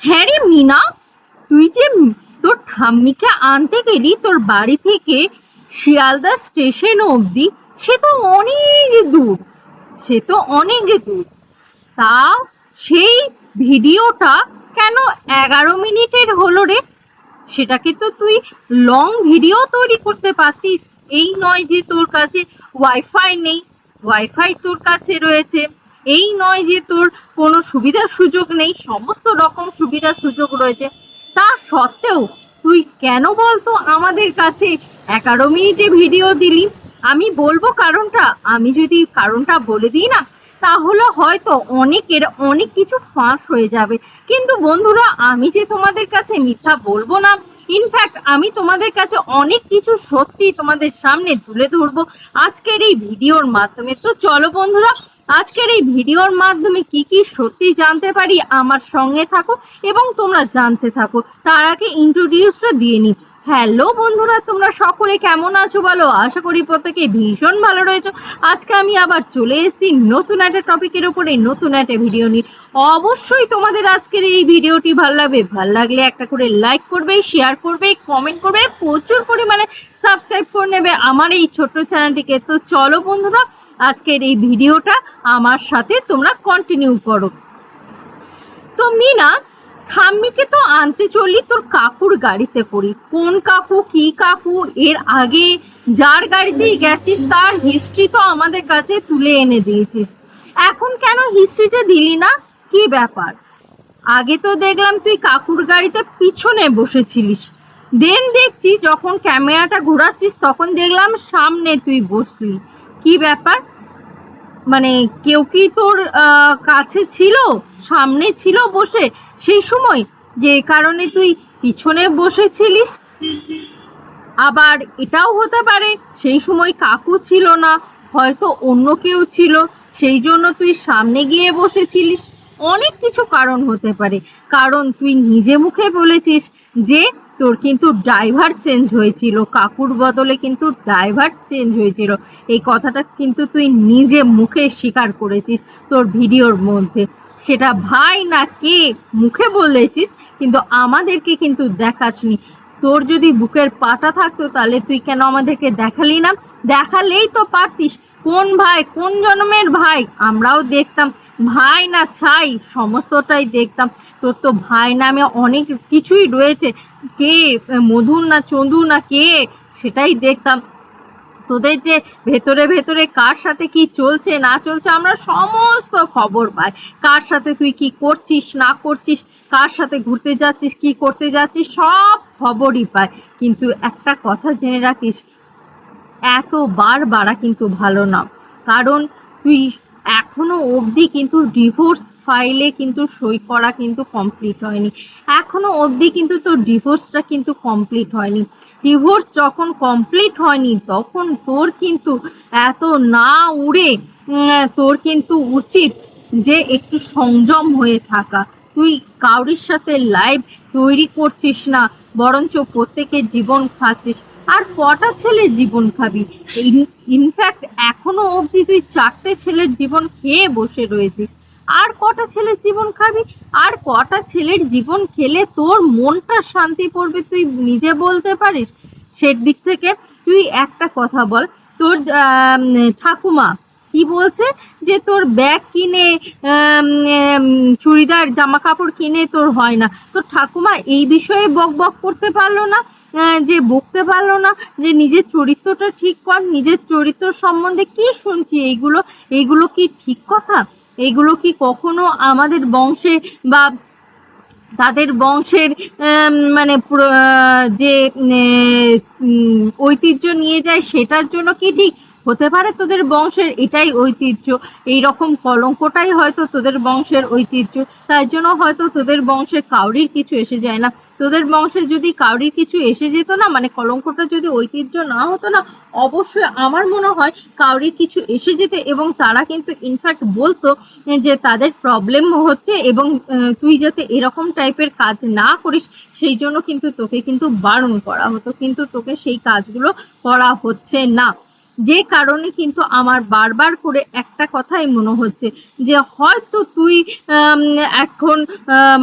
হ্যাঁ রে মিনা, তুই যে তোর ঠাম্মিকে আনতে গেলি তোর বাড়ি থেকে শিয়ালদা স্টেশন অবধি, সে তো অনেক দূর, সে তো অনেক দূর। তা সেই ভিডিওটা কেন এগারো মিনিটের হলো রে? সেটাকে তো তুই লং ভিডিও তৈরি করতে পারতিস। এই নয় যে তোর কাছে ওয়াইফাই নেই। ওয়াইফাই তোর কাছে রয়েছে। এই নয় যে তোর কোনো সুবিধার সুযোগ নেই, সমস্ত রকম সুবিধার সুযোগ রয়েছে। তা সত্ত্বেও তুই কেন বলতো আমাদের কাছে এগারো মিনিটে ভিডিও দিলি? আমি বলব কারণটা? আমি যদি কারণটা বলে দিই না, তাহলে হয়তো অনেকের অনেক কিছু ফাঁস হয়ে যাবে। কিন্তু বন্ধুরা, আমি যে তোমাদের কাছে মিথ্যা বলব না ইনফ্যাক্ট আমি তোমাদের কাছে অনেক কিছু সত্যি তোমাদের সামনে তুলে ধরবো আজকের এই ভিডিওর মাধ্যমে। তো চলো বন্ধুরা আজকের এই ভিডিওর মাধ্যমে কি কি সত্যি জানতে পারি আমার সঙ্গে থাকো এবং তোমরা জানতে থাকো। তার আগে ইন্ট্রোডিউসটা দিয়ে নিই। হ্যালো বন্ধুরা, তোমরা সকলে কেমন আছো বলো? আশা করি প্রত্যেকে ভীষণ ভালো রয়েছো। আজকে আমি আবার চলে এসেছি নতুন একটা টপিকের উপরে নতুন একটা ভিডিও নিয়ে। অবশ্যই তোমাদের আজকের এই ভিডিওটি ভালো লাগবে। ভালো লাগলে একটা করে লাইক করবে শেয়ার করবে কমেন্ট করবে, প্রচুর পরিমাণে সাবস্ক্রাইব করে নেবে আমার এই ছোট্ট চ্যানেলটিকে তো চলো বন্ধুরা, আজকের এই ভিডিওটা আমার সাথে তোমরা কন্টিনিউ করো। তো মিনা ঠাম্মিকে তো আনতে চললি তোর কাকুর গাড়িতে করি। কোন কাকু, কি কাকু, এর আগে যার গাড়িতেই গেছিস তার হিস্ট্রি তো আমাদের কাছে তুলে এনে দিয়েছিস। এখন কেন হিস্ট্রিটা দিলি না? কি ব্যাপার? আগে তো দেখলাম তুই কাকুর গাড়িতে পিছনে বসেছিলিস। দেন দেখছি যখন ক্যামেরাটা ঘোরাচ্ছিস তখন দেখলাম সামনে তুই বসলি। কি ব্যাপার? মানে কেউ কি তোর কাছে ছিল, সামনে ছিল বসে? সেই সময় যে কারণে তুই পিছনে বসেছিলিস। আবার এটাও হতে পারে, সেই সময় কাকু ছিল না, হয়তো অন্য কেউ ছিল। সেই জন্য তুই সামনে গিয়ে বসেছিলিস। অনেক কিছু কারণ হতে পারে। কারণ তুই নিজে মুখে বলেছিস যে তোর কিন্তু ড্রাইভার চেঞ্জ হয়েছিল। কাকুর বদলে কিন্তু ড্রাইভার চেঞ্জ হয়েছিল। এই কথাটা কিন্তু তুই নিজে মুখে স্বীকার করেছিস তোর ভিডিওর মধ্যে। সেটা ভাই না কে মুখে বলেছিস, কিন্তু আমাদেরকে কিন্তু দেখাসনি। তোর যদি বুকের পাটা থাকতো তাহলে তুই কেন আমাদেরকে দেখালি না? দেখালেই তো পারতিস। কোন ভাই, কোন জন্মের ভাই? আমরাও দেখতাম। ভাই না ছাই, সমস্তটাই দেখতাম। তোর তো ভাই নামে অনেক কিছুই রয়েছে। কে, মধুর না চন্দু না কে, সেটাই দেখতাম। তোদের যে ভেতরে ভেতরে কার সাথে কি চলছে, না চলছে, আমরা সমস্ত খবর পাই। কার সাথে তুই কি করছিস, না করছিস, কার সাথে ঘুরতে যাচ্ছিস, কি করতে যাচ্ছিস, সব খবরই পাই। কিন্তু একটা কথা জেনে রাখিস এতবার বাড়া কিন্তু ভালো না। কারণ তুই এখনও অবধি কিন্তু ডিভোর্স ফাইলে কিন্তু সই করা কিন্তু কমপ্লিট হয়নি। এখনও অবধি কিন্তু তোর ডিভোর্সটা কিন্তু কমপ্লিট হয়নি। ডিভোর্স যখন কমপ্লিট হয়নি, তখন তোর কিন্তু এত না উড়ে তোর কিন্তু উচিত যে একটু সংযম হয়ে থাকা। তুই কাউরির সাথে লাইভ তৈরি করছিস না। বরঞ্চ প্রত্যেকের জীবন খাচ্ছিস। আর কটা ছেলের জীবন খাবি? ইনফ্যাক্ট এখনও অবধি তুই চারটে ছেলের জীবন খেয়ে বসে রয়েছিস। আর কটা ছেলের জীবন খাবি? আর কটা ছেলের জীবন খেলে তোর মনটা শান্তি পড়বে তুই নিজে বলতে পারিস? সের দিক থেকে তুই একটা কথা বল। তোর ঠাকুমা কি বলছে? যে তোর ব্যাগ কিনে চুড়িদার জামা কাপড় কিনে তোর হয় না। তোর ঠাকুমা এই বিষয়ে বক বক করতে পারল না যে বকতে পারল না, যে নিজের চরিত্রটা ঠিক কর, নিজের চরিত্র সম্বন্ধে কি শুনছি? এইগুলো এইগুলো কি ঠিক কথা? এইগুলো কি কখনো আমাদের বংশে বা তাদের বংশের মানে যে ঐতিহ্য নিয়ে যায়, সেটার জন্য কি ঠিক? হতে পারে তোদের বংশের এটাই ঐতিহ্য। এই রকম কলঙ্কটাই হয়তো তোদের বংশের ঐতিহ্য। তাই জন্য হয়তো তোদের বংশের কাউরির কিছু এসে যায় না। তোদের বংশের যদি কাউরির কিছু এসে যেত না মানে কলঙ্কটা যদি ঐতিহ্য না হতো না, অবশ্যই আমার মনে হয় কাউরির কিছু এসে যেতে এবং তারা কিন্তু ইনফ্যাক্ট বলতো যে তাদের প্রবলেম হচ্ছে এবং তুই যাতে এরকম টাইপের কাজ না করিস, সেই জন্য কিন্তু তোকে কিন্তু বারণ করা হতো। কিন্তু তোকে সেই কাজগুলো করা হচ্ছে না। যে কারণে কিন্তু আমার বারবার করে একটা কথাই মনে হচ্ছে যে হয়তো তুই এখন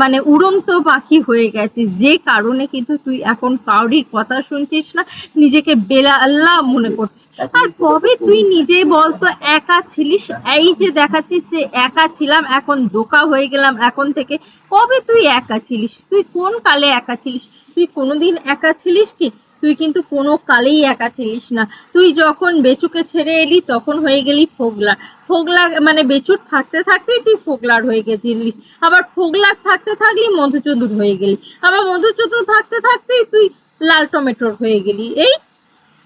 মানে উড়ন্ত পাখি হয়ে গেছিস। যে কারণে কিন্তু তুই এখন কাউরির কথা শুনছিস না, নিজেকে বেলাল্লা মনে করছিস। আর কবে তুই নিজে বলতো, একা ছিলিস? এই যে দেখাচ্ছিস যে একা ছিলাম, এখন দোকা হয়ে গেলাম এখন থেকে। কবে তুই একা ছিলিস? তুই কোন কালে একা ছিলিস? তুই কোনোদিন একা ছিলিস কি? তুই কিন্তু কোনো কালেই একা ছিলিস না। তুই যখন বেচুকে ছেড়ে এলি, তখন হয়ে গেলি ফোগলা। ফোগলা মানে বেচুর থাকতে থাকতেই তুই ফোগলার হয়ে গেছিলিস। আবার ফোগলার থাকতে থাকলি মধুচন্দ্র হয়ে গেলি। আবার মধুচন্দ্র থাকতে থাকতেই তুই লাল টমেটোর হয়ে গেলি। এই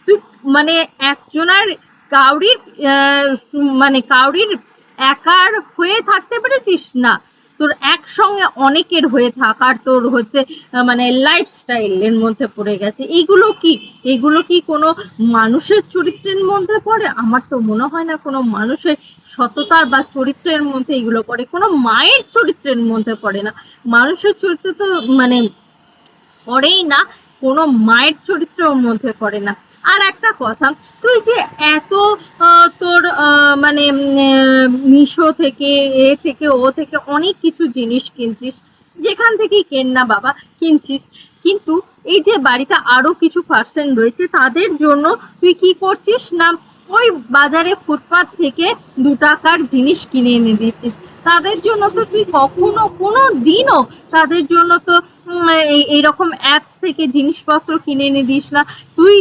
তুই মানে একজনার কাউরির মানে কাউরির একার হয়ে থাকতে পেরেছিস না। তোর একসঙ্গে অনেকের হয়ে থাকার তোর হচ্ছে মানে লাইফস্টাইলের মধ্যে পড়ে গেছে। এইগুলো কি? এগুলো কি কোনো মানুষের চরিত্রের মধ্যে পড়ে? আমার তো মনে হয় না কোনো মানুষের সততার বা চরিত্রের মধ্যে এগুলো পড়ে। কোনো মায়ের চরিত্রের মধ্যে পড়ে না। মানুষের চরিত্র তো মানে পড়েই না, কোনো মায়ের চরিত্রের মধ্যে পড়ে না। আর একটা কথা, তুই যে এত মানে মিশো থেকে, এ থেকে, ও থেকে অনেক কিছু জিনিস কিনছিস। যেখান থেকেই কেন না বাবা, কিনছিস। কিন্তু এই যে বাড়িতে আরও কিছু পার্সেন্ট রয়েছে, তাদের জন্য তুই কি করছিস না ওই বাজারে ফুটপাত থেকে দু টাকার জিনিস কিনে এনে দিচ্ছিস তাদের জন্য তো তুই কখনো কোনো দিনও তাদের জন্য তো এই, এইরকম অ্যাপস থেকে জিনিসপত্র কিনে এনে দিস না। তুই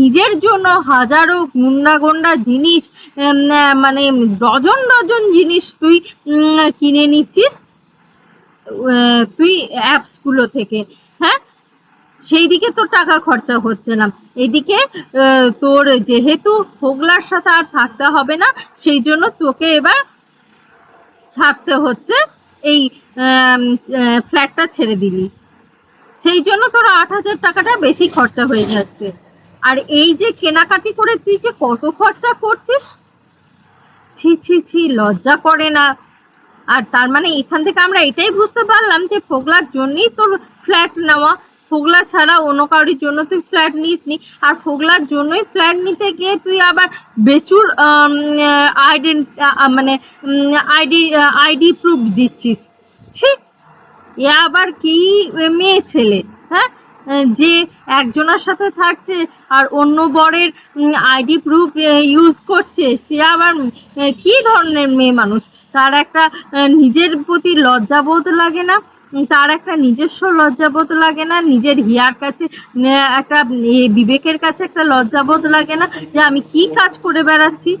নিজের জন্য হাজারো গুন্ডা গন্ডা জিনিস মানে ডজন ডজন জিনিস তুই কিনে নিচ্ছিস তুই অ্যাপসগুলো থেকে। সেই দিকে তোর টাকা খরচা হচ্ছে না। এদিকে তোর যেহেতু ফোগলার সাথে আর থাকতে হবে না, সেই জন্য তোকে এবার ছাড়তে হচ্ছে এই ফ্ল্যাটটা ছেড়ে দিলি। সেই জন্য তোর আট হাজার টাকাটা বেশি খরচা হয়ে যাচ্ছে। আর এই যে কেনাকাটি করে তুই যে কত খরচা করছিস? ছি ছি ছি, লজ্জা করে না। আর তার মানে এখান থেকে আমরা এটাই বুঝতে পারলাম যে ফোগলার জন্যই তোর ফ্ল্যাট নেওয়া। ফোগলা ছাড়া অন্য কারোর জন্য তুই ফ্ল্যাট নিস নি আর ফোগলার জন্যই ফ্ল্যাট নিতে গিয়ে তুই আবার বেচুর আইডেন মানে আইডি আইডি প্রুফ দিচ্ছিস। ছি! এ আবার কি মেয়ে ছেলে হ্যাঁ? যে একজনের সাথে থাকছে আর অন্য বরের আইডি প্রুফ ইউজ করছে, সে আবার কি ধরনের মেয়ে মানুষ? তার একটা নিজের প্রতি লজ্জাবোধ লাগে না? তার একটা নিজস্ব লজ্জাবোধ লাগে না, নিজের হিয়ার কাছে একটা বিবেকের কাছে একটা লজ্জাবোধ লাগে না যে আমি কি কাজ করে বেড়াচ্ছি,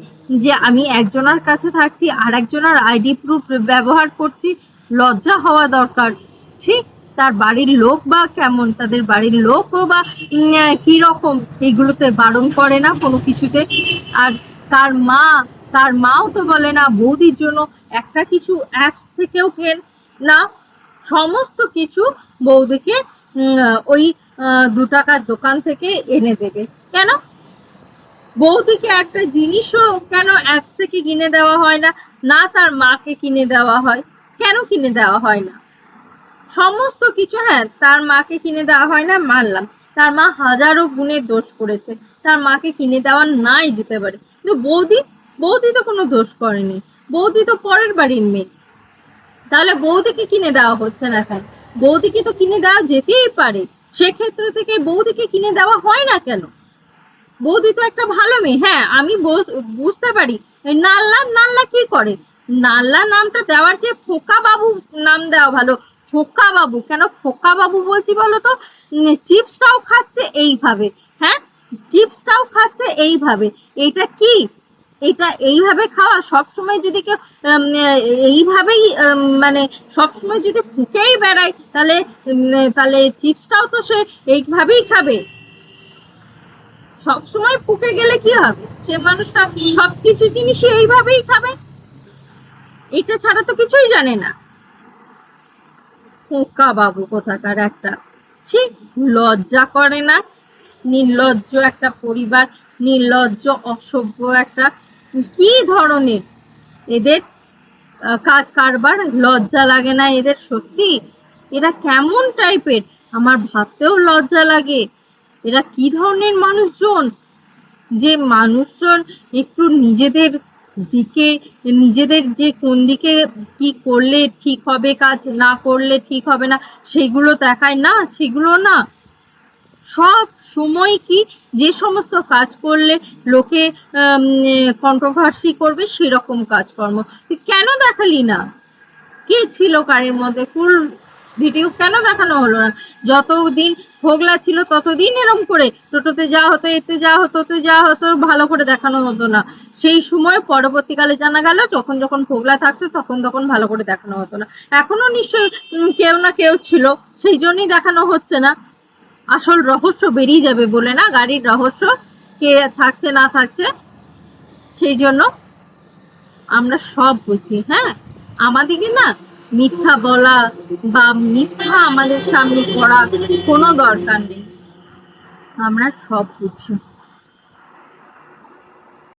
যে আমি একজনের কাছে থাকছি আর একজনের আইডি প্রুফ ব্যবহার করছি, লজ্জা হওয়া দরকার। ছি, তার বাড়ির লোক বা কেমন, তাদের বাড়ির লোকও বা কীরকম, এইগুলোতে বারণ করে না কোনো কিছুতে। আর তার মা, তার মাও তো বলে না, বৌদির জন্য একটা কিছু অ্যাপস থেকেও কেন না সমস্ত কিছু বৌদিকে ওই দু টাকার দোকান থেকে এনে দেবে। কেন? বৌদিকে একটা জিনিসও কেন অ্যাপস থেকে কিনে দেওয়া হয় না? না তার মাকে কিনে দেওয়া হয়। কেন কিনে দেওয়া হয় না? সমস্ত কিছু হ্যাঁ তার মাকে কিনে দেওয়া হয় না, মানলাম। তার মা হাজারো গুণে দোষ করেছে। তার মাকে কিনে দেওয়া নাই যেতে পারে। কিন্তু বৌদি বৌদি তো কোনো দোষ করেনি। বৌদি তো পরের বাড়ির মেয়ে। তাহলে বৌদিকে কিনে দেওয়া হচ্ছে না কেন? বৌদিকে তো কিনে দেওয়া যেতেই পারে। সেক্ষেত্রে থেকে বৌদিকে কিনে দেওয়া হয় না কেন? বৌদি তো একটা ভালো মেয়ে। হ্যাঁ আমি বুঝতে পারি। নাল্লা নাল্লা কি করে? নাল্লা নামটা দেওয়ার চেয়ে ফোকা বাবু নাম দেওয়া ভালো। ফোকা বাবু। কেন ফোকা বাবু বলছি বলো তো? চিপসটাও খাচ্ছে এইভাবে। হ্যাঁ চিপসটাও খাচ্ছে এইভাবে। এটা কি? এটা এইভাবে খাওয়া সবসময় যদি কেউ এইভাবেই মানে সবসময় যদি ফুকেই বেড়ায়, তাহলে তাহলে চিপসটাও তো সে এইভাবেই খাবে। সবসময় ফুকে গেলে কি হবে? সে মানুষটা সবকিছু জিনিসই এইভাবেই খাবে। এটা ছাড়া তো কিছুই জানে না। পোকা বাবু কোথাকার একটা। সে লজ্জা করে না? নির্লজ্জ একটা পরিবার, নির্লজ্জ, অসভ্য একটা কি ধরনের? এদের কাজ কারবার, লজ্জা লাগে না এদের? সত্যি? এরা কেমন টাইপের? আমার ভাবতেও লজ্জা লাগে। এরা কি ধরনের মানুষজন? যে মানুষজন একটু নিজেদের দিকে, নিজেদের যে কোন দিকে কি করলে ঠিক হবে কাজ, না করলে ঠিক হবে না, সেগুলো দেখায়? না, সেগুলো না। সব সময় কি যে সমস্ত কাজ করলে লোকে কন্ট্রোভার্সি করবে সেরকম কাজকর্ম। তুই কেন দেখালি না? কে ছিল কারের মধ্যে? ফুল ভিডিও কেন দেখানো হলো না? যতদিন হোগলা ছিল ততদিন এরম করে টোটোতে যা হতো, এতে যা হতো, ওতে যা হতো, ভালো করে দেখানো হতো না। সেই সময় পরবর্তীকালে জানা গেল, যখন যখন ফোগলা থাকতো তখন তখন ভালো করে দেখানো হতো না। এখনও নিশ্চয়ই কেউ না কেউ ছিল। সেই জন্যই দেখানো হচ্ছে না। আসল রহস্য বেরিয়ে যাবে বলে না? গাড়ির রহস্য কে থাকছে, না থাকছে? সেই জন্য আমরা সব বুঝি হ্যাঁ? আমাদেরকে না মিথ্যা বলা বা মিথ্যা আমাদের সামনে করা কোনো দরকার নেই। আমরা সব বুঝি।